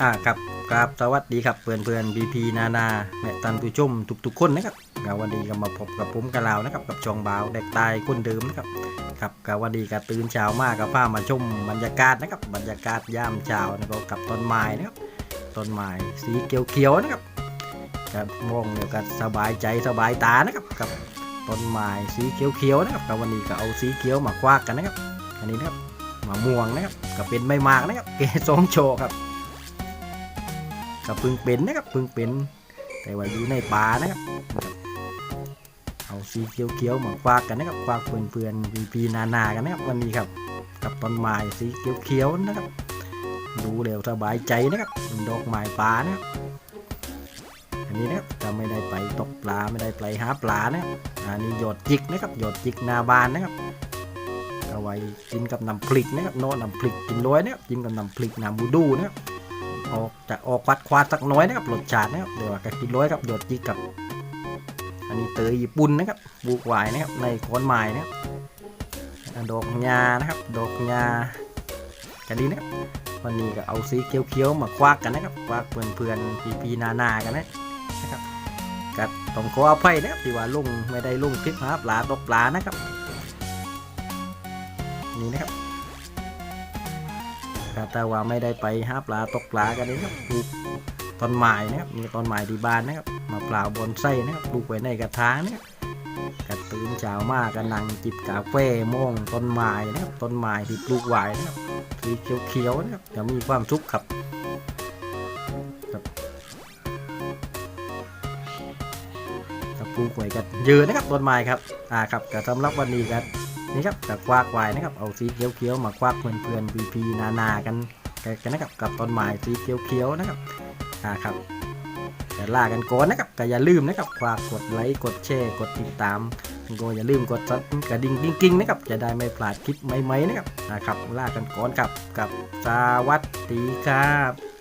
อ่าครับครับสวัสดีครับเพื่อนเพื่อนบีพีนานาและท่านผู้ชมทุกๆคนนะครับก็วันนี้ก็มาพบกับผมกับเรานะครับ กับชองบ่าวเด็กตายคนเดิมนะครับครับก็วันนี้ก็ตื่นเช้ามากกับพามาชมบรรยากาศนะครับ บรรยากาศยามเช้านะครับกับต้นไม้นะครับต้นไม้สีเขียวๆนะครับกับมองเดียวกันสบายใจสบายตานะครับกับต้นไม้สีเขียวๆนะครับก็วันนี้ก็เอาสีเขียวมาควักกันนะครับ อันนี้นะครับมะม่วงนะครับก็เป็นใบหมากนะครับเกสรโชครับ ก็เพึ่งเป็นนะครับพึ่งเป็น แต่ว่าอยู่ในป่านะครับ เอาสีเขียวๆมาควักกันนะครับควักเพื่อนๆพีพีนานากันนะครับวันนี้ครับ กับต้นไม้สีเขียวๆนะครับ ดูเร็วสบายใจนะครับดอกไม้ป่านะครับอันนี้นะครับจะไม่ได้ไปตกปลาไม่ได้ไปหาปลานะครับอันนี้หยดจิกนะครับหยดจิกนาบานนะครับเอาไว้กินกับน้ำพริกนะครับโน้น้ำพริกกินร้อยนะครับกินกับน้ำพริกน้ำบูดูนะครับ ออกจะออกควัดควาดสักน้อยนะครับรสชาตินะครับเดี๋ยวก็กินร้อยครับหยดจิกกับ อันนี้เตยญี่ปุ่นนะครับปลูกไว้นะครับในโคนไม้นะครับอ่าดอกงานะครับดอกงากันดีนะครับวันนี้ก็เอาสีเขียวๆมาควักกันนะครับควักเพื่อนๆพีๆนาๆกันนะครับกัต้องขออภัยนะครับที่ว่าลุงไม่ได้ลุงคลิปหาปลาตกปลานะครับนี่นะครับ ครับแต่ว่าไม่ได้ไปหาปลาตกปลากันนี่ครับปลูกต้นไม้นะครับมีต้นไม้ที่บ้านนะครับมาปลาบอนไส้นะครับปลูกไว้ในกระถางนะครับกระตื่นเช้ามากก็นั่งจิบกาแฟมองต้นไม้นะครับต้นไม้ที่ปลูกไว้นะครับสีเขียวๆนะครับจะมีความสุขครับกับปลูกไว้กันเยอะนะครับต้นไม้ครับอ่าครับก็สำหรับวันนี้กัน นี่ครับกับควักไว้นะครับเอาสีเขียวๆมาควักเพื่อนๆพีพีนานาๆกันกันนะครับกับต้นไม้สีเขียวๆนะครับอ่าครับจะลากันก่อนนะครับก็อย่าลืมนะครับฝากกดไลค์กดแชร์กดติดตามก็อย่าลืมกดซับกระดิ่งกิ้งๆนะครับจะได้ไม่พลาดคลิปใหม่ๆนะครับนะครับลากันก่อนครับกับสวัสดีครับ